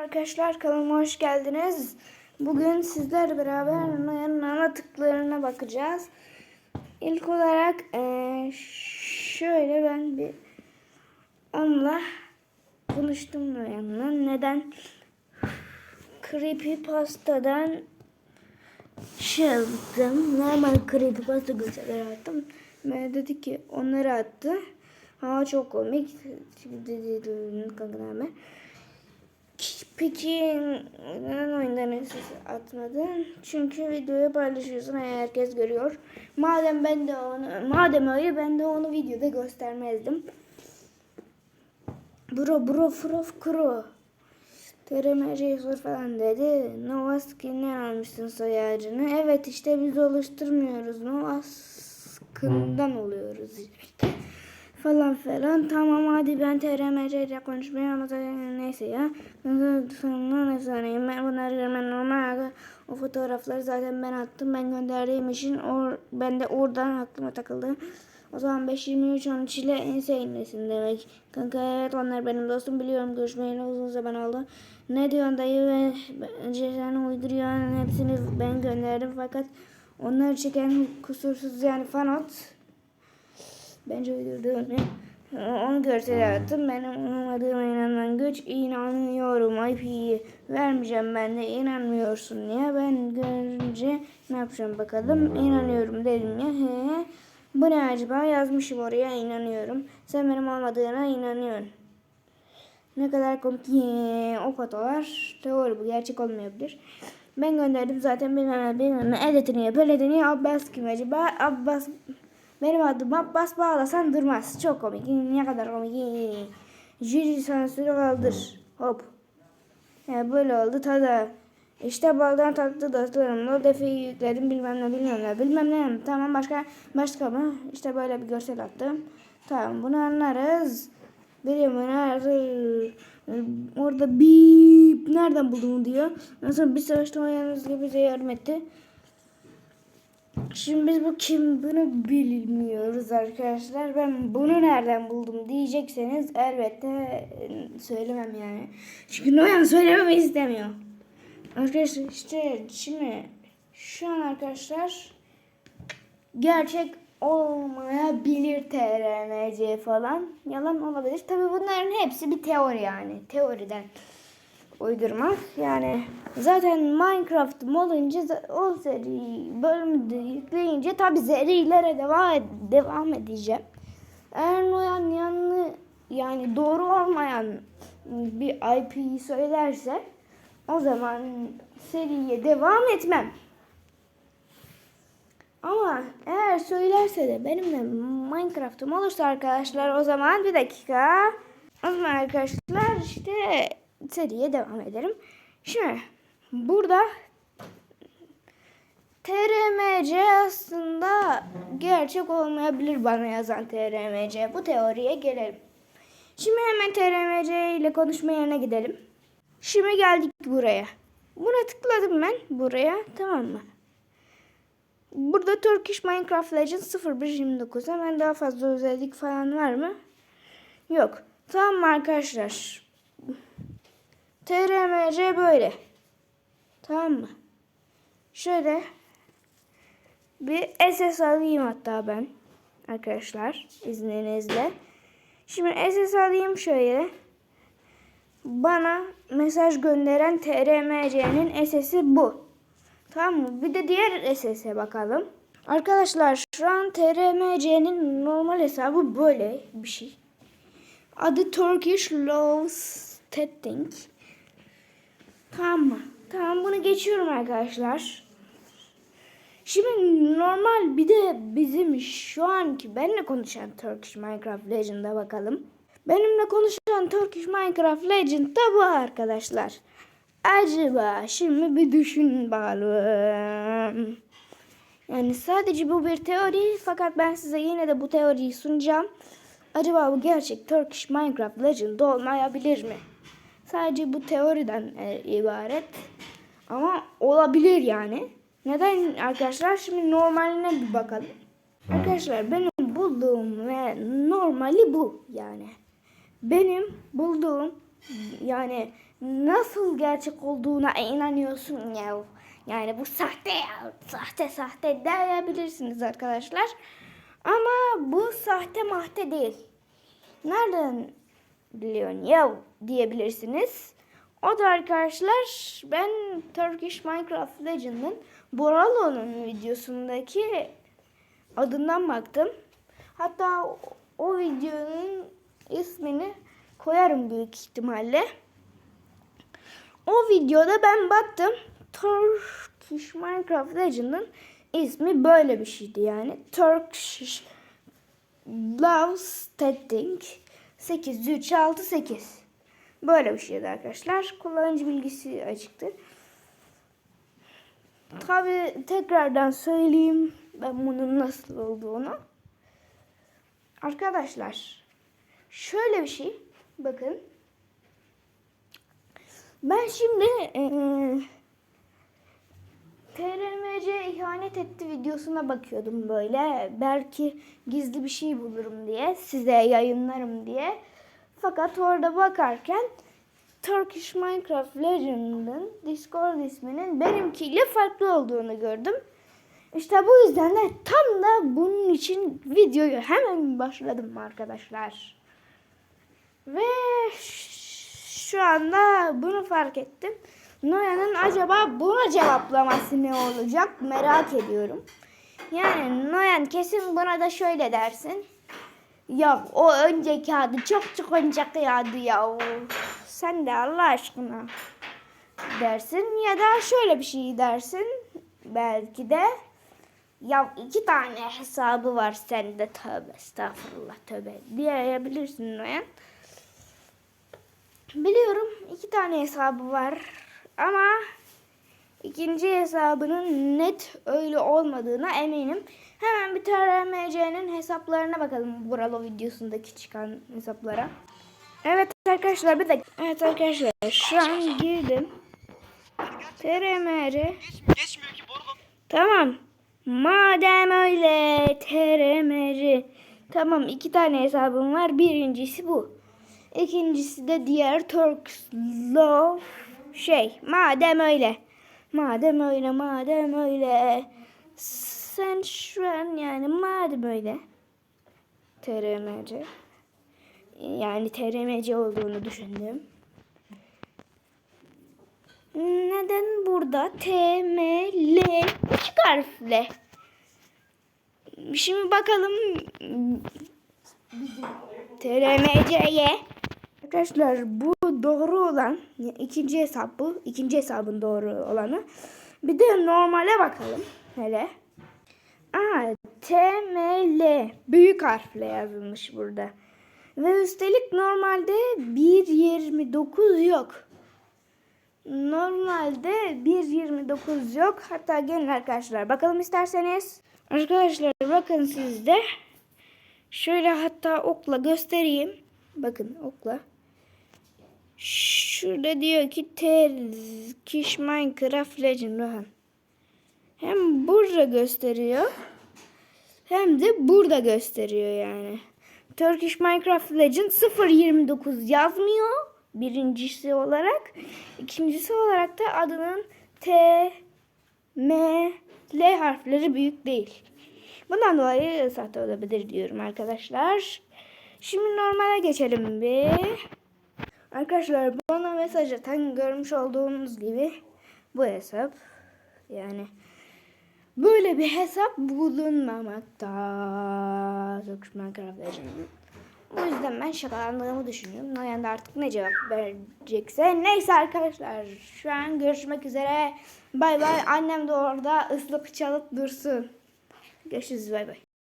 Arkadaşlar kanalıma hoş geldiniz. Bugün sizlerle beraber Noyan'ın anlattıklarına bakacağız. İlk olarak eee, şöyle ben bir onunla konuştum Noyan'la. Neden? Creepypasta'dan şey yaptım. Normal creepypasta gösteriler attım. Ve dedi ki onları attı. Ha çok komik. Şimdi dedi kankalarıma. Peki neden oyundan ses atmadın? Çünkü videoyu paylaşıyorsun herkes görüyor. Madem ben de onu, madem öyle ben de onu videoda göstermezdim. Bro bro frof kro. TRMC sor falan dedi. Nova Skin'den almışsın soy ağacını. Evet işte biz oluşturmuyoruz. Nova Skin'den oluyoruz işte. Falan falan. Tamam hadi ben TRMC ile konuşmaya ama zaten neyse ya. Sonra ne sanayım ben bunları görmem normal. O fotoğrafları zaten ben attım. Ben gönderdiğim için or, ben de oradan aklıma takıldı. O zaman 5-23-13 ile en sevimlisin demek. Kanka evet onlar benim dostum biliyorum görüşmeyeli uzun zaman oldu. Ne diyorsun dayı ve bence sen uyduruyorsun hepsini ben gönderdim fakat onları çeken kusursuz yani fanot. Bence uydurduğunu onu görsel attım. Benim olmadığıma inanan güç inanıyorum. IP'yi vermeyeceğim ben de inanmıyorsun ya. Ben görünce ne yapacağım bakalım. İnanıyorum dedim ya. He. Bu ne acaba? Yazmışım oraya inanıyorum. Sen benim olmadığına inanıyorsun. Ne kadar komik. O fotolar doğru bu gerçek olmayabilir. Ben gönderdim zaten bilmem bilmem editini yap editini. Abbas kim acaba? Abbas benim adım Abbas bağlasan durmaz. Çok komik. Ne kadar komik. Jüri sansürü kaldır. Hop. Ya böyle oldu tada. İşte baldan tatlı dostlarımla defeyi yükledim bilmem ne bilmem ne bilmem ne. Tamam başka başka mı? İşte böyle bir görsel attım. Tamam bunu anlarız. Biri nerede? Orada bip nereden buldum diyor. Nasıl bir savaşta yalnız gibi bize yardım etti. Şimdi biz bu kim bilmiyoruz arkadaşlar. Ben bunu nereden buldum diyecekseniz elbette söylemem yani. Çünkü Noyan söylememi istemiyor. Arkadaşlar işte şimdi şu an arkadaşlar gerçek olmayabilir TRMC falan. Yalan olabilir. Tabi bunların hepsi bir teori yani. Teoriden uydurmak. Yani zaten Minecraft'ım olunca o seri bölümü de yükleyince tabi serilere devam, devam edeceğim. Eğer Noyan yanlı yani doğru olmayan bir IP'yi söylerse o zaman seriye devam etmem. Ama eğer söylerse de benimle Minecraft'ım olursa arkadaşlar o zaman bir dakika. O zaman arkadaşlar işte seriye devam ederim. Şimdi burada TRMC aslında gerçek olmayabilir bana yazan TRMC. Bu teoriye gelelim. Şimdi hemen TRMC ile konuşma yerine gidelim. Şimdi geldik buraya. Buna tıkladım ben buraya tamam mı? Burada Turkish Minecraft Legends 0129. Hemen daha fazla özellik falan var mı? Yok. Tamam mı arkadaşlar? TRMC böyle. Tamam mı? Şöyle bir SS alayım hatta ben. Arkadaşlar izninizle. Şimdi SS alayım şöyle. Bana mesaj gönderen TRMC'nin SS'i bu. Tamam mı? Bir de diğer SS'e bakalım. Arkadaşlar şu an TRMC'nin normal hesabı böyle bir şey. Adı Turkish Love Setting. Tamam mı? Tamam bunu geçiyorum arkadaşlar. Şimdi normal bir de bizim şu anki benimle konuşan Turkish Minecraft Legend'a bakalım. Benimle konuşan Turkish Minecraft Legend da bu arkadaşlar. Acaba şimdi bir düşün bakalım. Yani sadece bu bir teori fakat ben size yine de bu teoriyi sunacağım. Acaba bu gerçek Turkish Minecraft Legend olmayabilir mi? Sadece bu teoriden e, ibaret. Ama olabilir yani. Neden arkadaşlar? Şimdi normaline bir bakalım. Arkadaşlar benim bulduğum ve normali bu yani. Benim bulduğum yani nasıl gerçek olduğuna inanıyorsun ya? Yani bu sahte ya. Sahte sahte diyebilirsiniz arkadaşlar. Ama bu sahte mahte değil. Nereden ya diyebilirsiniz. O da arkadaşlar ben Turkish Minecraft Legend'ın Boralo'nun videosundaki adından baktım. Hatta o, videonun ismini koyarım büyük ihtimalle. O videoda ben baktım. Turkish Minecraft Legend'ın ismi böyle bir şeydi yani. Turkish Love Setting 8368. Böyle bir şeydi arkadaşlar. Kullanıcı bilgisi açıktı. Tabi tekrardan söyleyeyim ben bunun nasıl olduğunu. Arkadaşlar şöyle bir şey bakın. Ben şimdi eee TRMC ihanet etti videosuna bakıyordum böyle. Belki gizli bir şey bulurum diye. Size yayınlarım diye. Fakat orada bakarken Turkish Minecraft Legend'ın Discord isminin benimkiyle farklı olduğunu gördüm. İşte bu yüzden de tam da bunun için videoyu hemen başladım arkadaşlar. Ve şu anda bunu fark ettim. Noyan'ın acaba buna cevaplaması ne olacak merak ediyorum. Yani Noyan kesin buna da şöyle dersin. Ya o önceki adı çok çok önceki adı ya. Sen de Allah aşkına dersin ya da şöyle bir şey dersin. Belki de ya iki tane hesabı var sende tövbe estağfurullah tövbe diyebilirsin Noyan. Biliyorum iki tane hesabı var ama ikinci hesabının net öyle olmadığına eminim. Hemen bir TRMC'nin hesaplarına bakalım Buralo videosundaki çıkan hesaplara. Evet arkadaşlar bir dakika. Evet arkadaşlar şu an girdim. TRMC. Geçmiyor ki bordo. Tamam. Madem öyle TRMC. Tamam iki tane hesabım var. Birincisi bu. İkincisi de diğer Turks Love şey. Madem öyle. Madem öyle madem öyle. Sen şu an yani madem öyle. TRMC. Yani TRMC olduğunu düşündüm. Neden burada T, M, L küçük harfle? Şimdi bakalım TRMC'ye. Arkadaşlar bu doğru olan ikinci hesap bu. ikinci hesabın doğru olanı. Bir de normale bakalım hele. Aa, T, M, L büyük harfle yazılmış burada. Ve üstelik normalde 1.29 yok. Normalde 1.29 yok. Hatta gelin arkadaşlar bakalım isterseniz. Arkadaşlar bakın sizde. Şöyle hatta okla göstereyim. Bakın okla. Şurada diyor ki Turkish Minecraft Legend Rohan. Hem burada gösteriyor. Hem de burada gösteriyor yani. Turkish Minecraft Legend 029 yazmıyor. Birincisi olarak. ikincisi olarak da adının T, M, L harfleri büyük değil. Bundan dolayı sahte olabilir diyorum arkadaşlar. Şimdi normale geçelim bir. Arkadaşlar bana mesaj atan görmüş olduğunuz gibi bu hesap. Yani böyle bir hesap bulunmamakta. Turkish Minecraft. O yüzden ben şakalandığımı düşünüyorum. Noyan da artık ne cevap verecekse. Neyse arkadaşlar. Şu an görüşmek üzere. Bay bay. Annem de orada ıslık çalıp dursun. Görüşürüz bay bay.